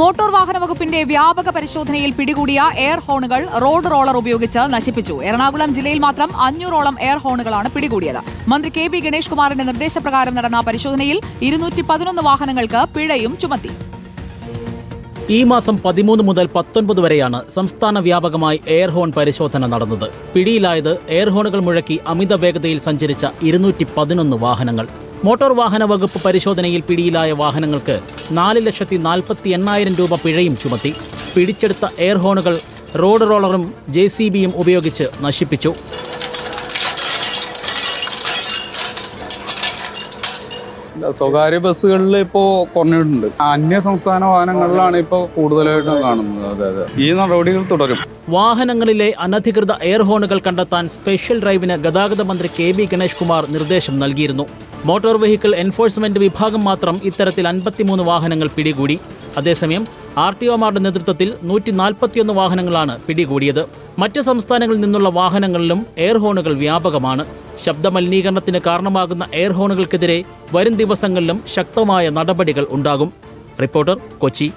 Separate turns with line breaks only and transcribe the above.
Motor വാഹന വകുപ്പിന്റെ വ്യാപക പരിശോധനയിൽ പിടികൂടിയ എയർ ഹോണുകൾ റോഡ് റോളർ ഉപയോഗിച്ച് നശിപ്പിച്ചു. എറണാകുളം ജില്ലയിൽ മാത്രം അഞ്ഞൂറോളം എയർ ഹോണുകളാണ് പിടികൂടിയത്. മന്ത്രി കെ ബി ഗണേഷ് കുമാറിന്റെ നിർദ്ദേശപ്രകാരം നടന്ന പരിശോധനയിൽ ഇരുന്നൂറ്റി പതിനൊന്ന് വാഹനങ്ങൾക്ക് പിഴയും ചുമത്തി.
ഈ മാസം പതിമൂന്ന് മുതൽ പത്തൊൻപത് വരെയാണ് സംസ്ഥാന വ്യാപകമായി എയർ ഹോൺ പരിശോധന നടന്നത്. പിടിയിലായത് എയർ ഹോണുകൾ മുഴക്കി അമിത വേഗതയിൽ സഞ്ചരിച്ച ഇരുന്നൂറ്റി വാഹനങ്ങൾ. മോട്ടോർ വാഹന വകുപ്പ് പരിശോധനയിൽ പിടിയിലായ വാഹനങ്ങൾക്ക് നാല് ലക്ഷത്തി നാൽപ്പത്തി എണ്ണായിരം രൂപ പിഴയും ചുമത്തി. പിടിച്ചെടുത്ത എയർ ഹോണുകൾ റോഡ് റോളറും ജെ സി ബിയും ഉപയോഗിച്ച് നശിപ്പിച്ചു.
സ്വകാര്യ ബസ്സുകളിൽ ഇപ്പോ കുറഞ്ഞിട്ടുണ്ട്. അന്യ സംസ്ഥാന വാഹനങ്ങളിലാണ് ഇപ്പോ കൂടുതലായിട്ടും കാണുന്നത്. അതെ അതെ. ഈ നടപടികൾ തുടരും.
വാഹനങ്ങളിലെ അനധികൃത എയർ ഹോണുകൾ കണ്ടെത്താൻ സ്പെഷ്യൽ ഡ്രൈവിന് ഗതാഗത മന്ത്രി കെ ബി ഗണേഷ് കുമാർ നിർദ്ദേശം നൽകിയിരുന്നു. മോട്ടോർ വെഹിക്കിൾ എൻഫോഴ്സ്മെന്റ് വിഭാഗം മാത്രം ഇത്തരത്തിൽ അൻപത്തിമൂന്ന് വാഹനങ്ങൾ പിടികൂടി. അതേസമയം ആർ ടി ഒമാരുടെ നേതൃത്വത്തിൽ നൂറ്റി നാൽപ്പത്തിയൊന്ന് വാഹനങ്ങളാണ് പിടികൂടിയത്. മറ്റ് സംസ്ഥാനങ്ങളിൽ നിന്നുള്ള വാഹനങ്ങളിലും എയർ ഹോണുകൾ വ്യാപകമാണ്. ശബ്ദമലിനീകരണത്തിന് കാരണമാകുന്ന എയർ ഹോണുകൾക്കെതിരെ വരും ദിവസങ്ങളിലും ശക്തമായ നടപടികൾ ഉണ്ടാകും. റിപ്പോർട്ടർ കൊച്ചി.